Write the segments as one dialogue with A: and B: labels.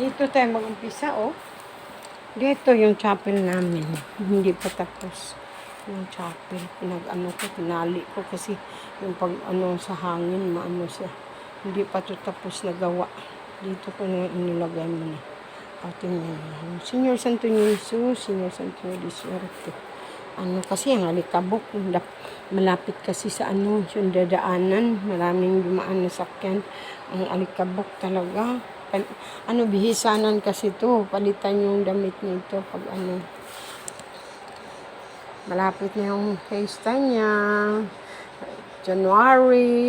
A: Dito tayo mag-umpisa, oh. Dito yung chapel namin. Hindi pa tapos yung chapel. Pinag-ano ko, pinali ko kasi yung pag ano sa hangin, maano siya. Hindi pa to tapos na gawa. Dito ko na inilagay mo na. O, tingnan mo. Senyor Santo Niso, Senyor Santo de Suerte. Ano kasi, ang alikabok. lap- Malapit kasi sa ano, yung dadaanan. Maraming dumaan na sakyan. Ang alikabok talaga. Pal- ano, bihisanan kasi to. Palitan yung damit nito pag ano. Malapit na yung fiesta niya. January.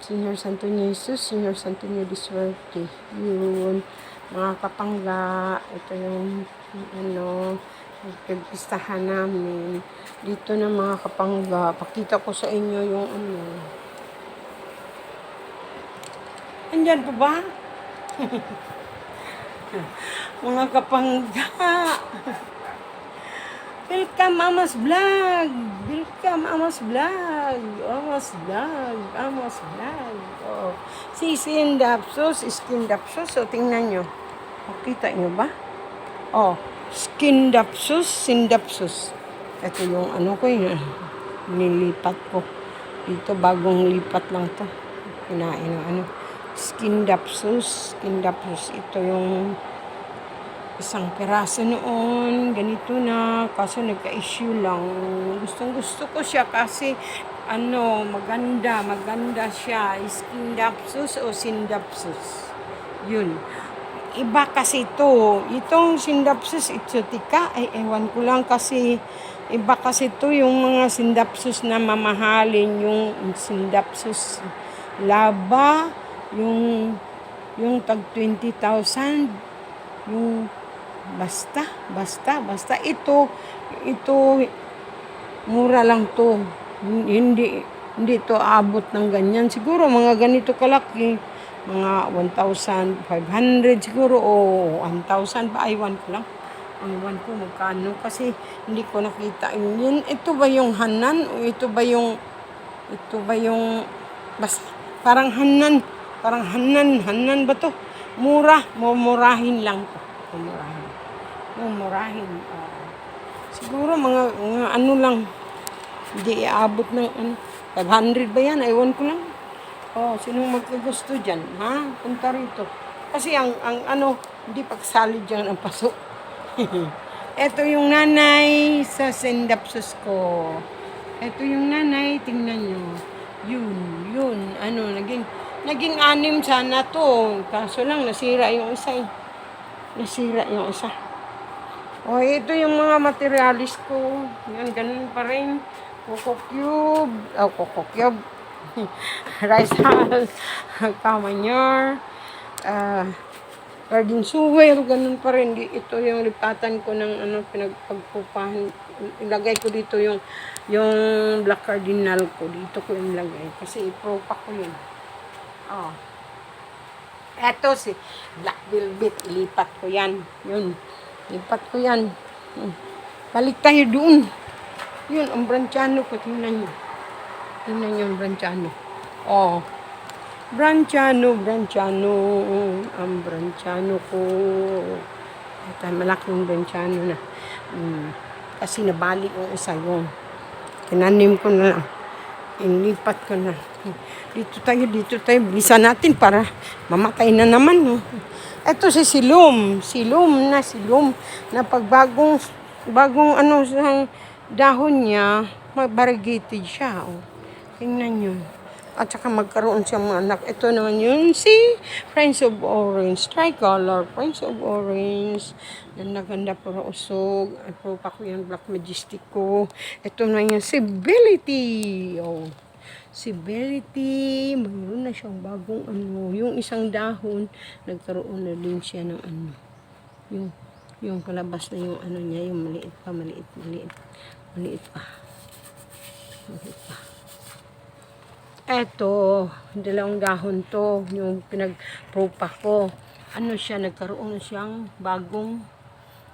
A: Senyor Santo Jesus, Senyor Santo Niño de Suerte. Yun. Mga kapangga. Ito yung ano, pagpistahan namin. Dito na mga kapangga. Pakita ko sa inyo yung ano. Andyan pa ba? mga kapangga. Welcome, Mama's Vlog! Welcome, Mama's Vlog! Mama's Vlog! Mama's Vlog! Oh. Si Sindapsos, Skindapsos. So, tingnan nyo. Makita nyo ba? Oh, Skindapsos, Sindapsos. Ito yung ano ko yun. Nilipat ko. Dito, bagong lipat lang to. Kinain ng ano. Skindapsos, Skindapsos. Ito yung isang piraso noon, ganito na, kaso nagka-issue lang. Gustong gusto ko siya kasi ano, maganda, maganda siya. Skindapsus o Sindapsus. Yun. Iba kasi to. Itong Sindapsus exotica, ay ewan ko lang kasi iba kasi to yung mga Sindapsus na mamahalin, yung Sindapsus laba, yung yung tag 20,000, yung Basta, basta, basta. Ito, ito, mura lang to. Hindi, hindi to abot ng ganyan. Siguro mga ganito kalaki, mga 1,500 siguro o 1,000 pa. Aywan ko lang. Aywan ko magkano kasi hindi ko nakita yun. Ito ba yung hanan o ito ba yung, ito ba yung, bas, parang hanan, parang hanan, hanan ba to? Mura, mumurahin lang to. Mumurahin mumurahin. Uh, siguro mga, mga ano lang, hindi iabot ng ano, 500 ba yan? Ewan ko lang. Oh, sino magkagusto dyan? Ha? Punta rito. Kasi ang, ang ano, hindi pagsali dyan ang paso. Ito yung nanay sa sendapsos ko. Ito yung nanay, tingnan nyo. Yun, yun. Ano, naging, naging anim sana to. Kaso lang, nasira yung isa eh. Nasira yung isa. Oh, ito yung mga materialis ko. Yan, ganun pa rin. Coco cube. Oh, coco cube. Rice hull. Kamanyor. Uh, garden soil. Ganun pa rin. Ito yung lipatan ko ng ano, pinagpagpupahan. Ilagay ko dito yung yung black cardinal ko. Dito ko ilagay. Kasi ipropa ko yun. Oh. Eto si black velvet. Ilipat ko yan. Yun. Lipat ko yan. Hmm. Balik tayo doon. Yun, ang branchano ko. Tingnan nyo. Tingnan nyo ang branchano. Oh. Branchano, branchano. Ang branchano ko. Ito, malaking branchano na. Hmm. Kasi nabalik yung isa yun. Tinanim ko na lang. Inipat ko na. Dito tayo, dito tayo. Bilisan natin para mamatay na naman. No? Ito si silom. Silom na silom. Na pagbagong, bagong ano sa dahon niya, variegated siya. Oh. Tingnan nyo. At saka magkaroon siya mga anak. Ito naman yun si Prince of Orange. Tricolor. Prince of Orange. Ganda ganda puro usog. Ito pa ko yung Black Majestic ko. Ito na yung Civility. Oh. Civility, mayroon na siyang bagong ano, yung isang dahon, nagkaroon na din siya ng ano, yung, yung palabas na yung ano niya, yung maliit pa, maliit, maliit, maliit pa. Maliit pa. Eto, dalawang dahon to, yung pinagpropa ko. Ano siya, nagkaroon siyang bagong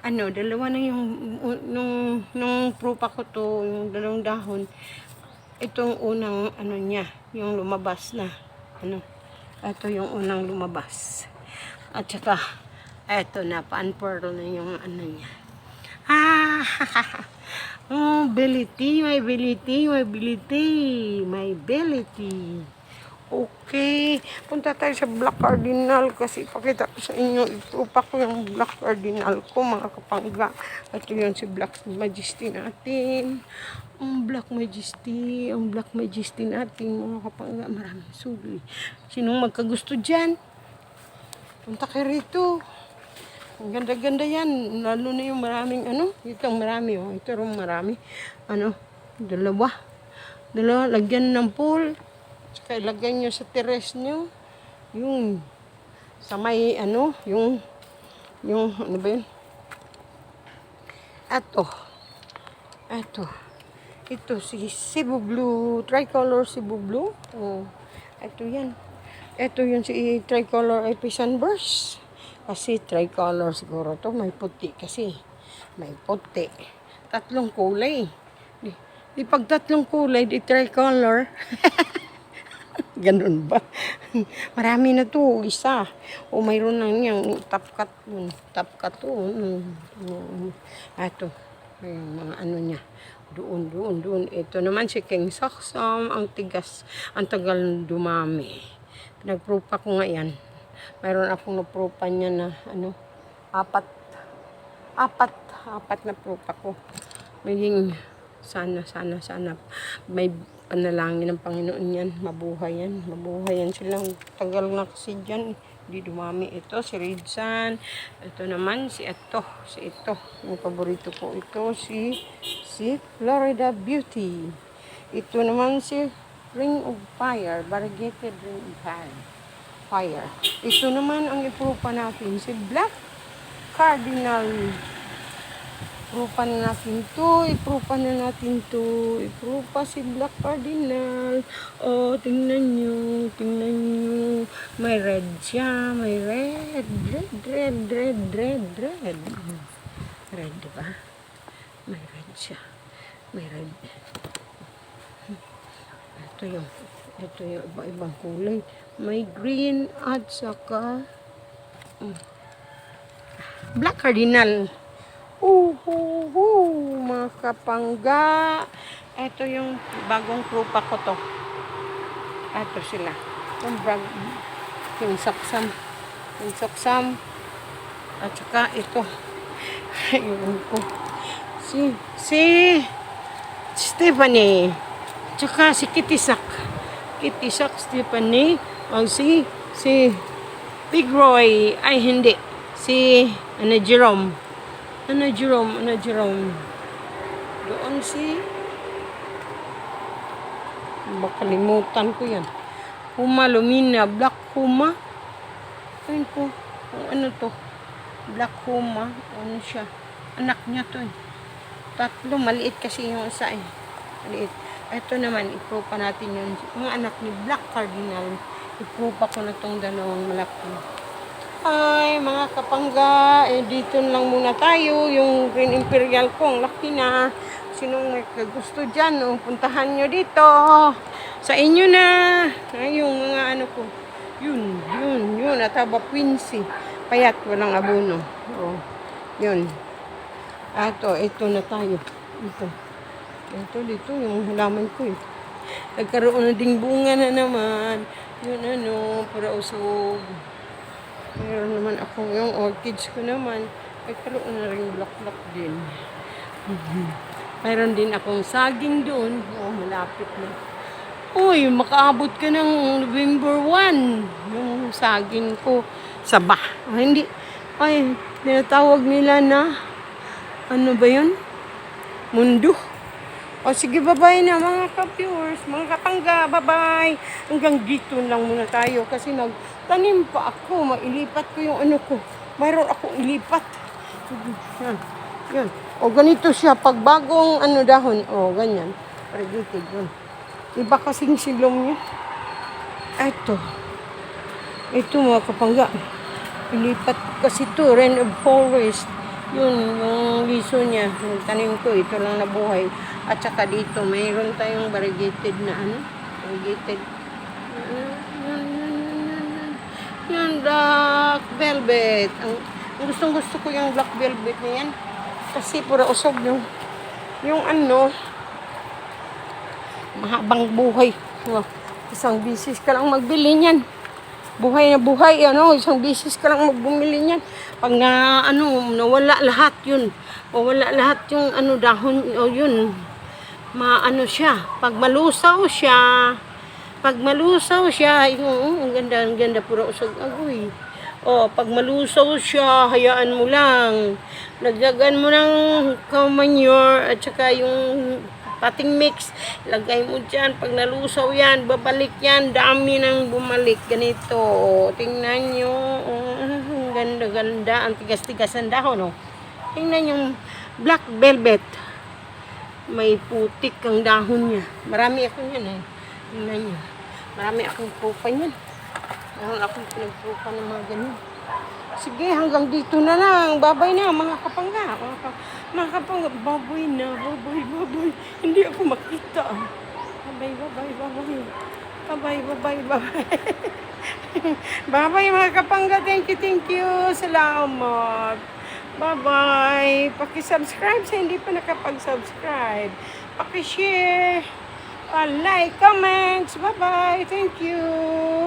A: ano, dalawa na yung nung nung propa ko to, yung dalawang dahon. Itong unang ano niya, yung lumabas na. Ano? Ito yung unang lumabas. At saka, eto na, pa-unfurl na yung ano niya. Ah, oh, ability, my ability, my ability, my ability. Okay, punta tayo sa Black Cardinal kasi pakita ko sa inyo, ipupa ko yung Black Cardinal ko mga kapangga. Ito yun si Black Majesty natin. Ang Black Majesty, ang Black Majesty natin mga kapangga, maraming suli. Sinong magkagusto dyan? Punta kayo rito. Ang ganda-ganda yan. Lalo na yung maraming ano. Ito ang marami. Oh. Ito rin marami. Ano? Dalawa. Dalawa. Lagyan ng pool. Saka ilagyan nyo sa terrace nyo. Yung sa may ano. Yung yung ano ba yun? Ito. Ito. Ito si Cebu Blue. Tricolor Cebu Blue. Oh. Ito yan. Ito yun si Tricolor AP Sunburst. Kasi tricolor siguro to. May puti kasi. May puti. Tatlong kulay. Di, di pag tatlong kulay, di tricolor. Ganun ba? Marami na to. Isa. O mayroon lang yung top cut. Top cut to. Mm, mm. Ito. Yung mga ano niya. Doon, doon, doon. Ito naman si King Saksam. Ang tigas. Ang tagal dumami. Pinagprupa ko nga yan. Mayroon akong naprupa niya na ano, apat, apat, apat na prupa ko. Maging sana, sana, sana may panalangin ng Panginoon yan. Mabuhay yan. Mabuhay yan silang tagal na kasi dyan. Hindi dumami ito. Si Ridsan. Ito naman si ito. Si ito. Yung paborito ko ito. Si, si Florida Beauty. Ito naman si Ring of Fire. Variegated Ring of Fire. Fire. Ito naman ang iprupa natin. Si Black Cardinal. Iprupa na natin to. Iprupa na natin to. Iprupa si Black Cardinal. Oh, tingnan nyo. Tingnan nyo. May red siya. May red. Red, red, red, red, red. Red, diba? May red siya. May red. Ito yung, ito yung iba-ibang kulay. May green at saka mm, black cardinal. Uhuhu, mga kapangga. Ito yung bagong krupa ko to. Ito sila. Yung bag, yung saksam. Yung saksam. At saka ito. Ayun ko. Si, si Stephanie. Tsaka si Kitisak. Kitisak Stephanie. O si, si Big Roy. Ay, hindi. Si, ano, Jerome. Ano, Jerome? Ano, Jerome? Doon si... Makalimutan ko yan. Huma Lumina. Black Huma. Ayun. Kung ano to. Black Huma. Ano siya? Anak niya to eh. Tatlo. Maliit kasi yung isa eh. Maliit. Ito naman, ipropa natin yun. Mga anak ni Black Cardinal. Ipropa ko na tong dalawang malaki. Ay, mga kapangga, eh, dito lang muna tayo. Yung Green Imperial ko, ang laki na. Sinong gusto dyan, oh, puntahan nyo dito. Sa inyo na. Ay, yung mga ano ko. Yun, yun, yun. Ataba Quincy. Payat, walang abono. Oh, yun. Ato, ito na tayo. Ito. Ito, dito, yung halaman ko eh. Nagkaroon na ding bunga na naman. Yun ano, para usog. Meron naman ako yung orchids ko naman. Ay, karoon na rin block-block din. Mayroon din akong saging doon. Oh, malapit na. Uy, makaabot ka ng November 1. Yung saging ko sa bah. Ah, hindi. Ay, tinatawag nila na ano ba yun? Mundo. O sige, bye-bye na mga ka-viewers, mga kapangga, bye-bye. Hanggang dito lang muna tayo kasi nagtanim pa ako, mailipat ko yung ano ko. Mayroon akong ilipat. Yan, yan. O ganito siya, pag bagong ano dahon, o ganyan. Predated yun. Iba kasing silong niya. Ito. Ito mga kapangga. Ilipat kasi to, Rain of Forest. Yun, yung liso niya. Yung tanim ko, ito lang nabuhay. At saka dito, mayroon tayong variegated na ano? Variegated. Yan, yan, yan, yan, yan. Yan, Black velvet. Ang, ang gustong gusto ko yung black velvet na yan. Kasi pura usog yung, yung ano, mahabang buhay. Oh, isang bisis ka lang magbili niyan. Buhay na buhay, ano, isang bisis ka lang magbumili niyan. Pag na, ano, nawala lahat yun. Mawala lahat yung, ano, dahon, o yun, maano siya. Pag malusaw siya, pag malusaw siya, yung, oh, ang ganda, ang ganda, puro usog agoy. Oh, pag malusaw siya, hayaan mo lang. Lagdagan mo ng cow manure at saka yung pating mix. Lagay mo dyan. Pag nalusaw yan, babalik yan. Dami nang bumalik. Ganito. Tingnan nyo. Oh, ang ganda-ganda. Ang tigas-tigas ng dahon. Oh. Tingnan yung black velvet. May putik ang dahon niya. Marami ako yan eh. Tingnan nyo. Marami akong pupa niyan. Meron akong pinagpupa ng mga ganyan. Sige, hanggang dito na lang. Babay na, mga kapangga. Mga, ka, mga kapangga, baboy na, baboy, baboy. Hindi ako makita. Babay, babay, babay. Babay, babay, babay. babay, mga kapangga. Thank you, thank you. Salamat. Bye-bye. Paki-subscribe sa hindi pa nakapag-subscribe. Paki-share. Like, comments. Bye-bye. Thank you.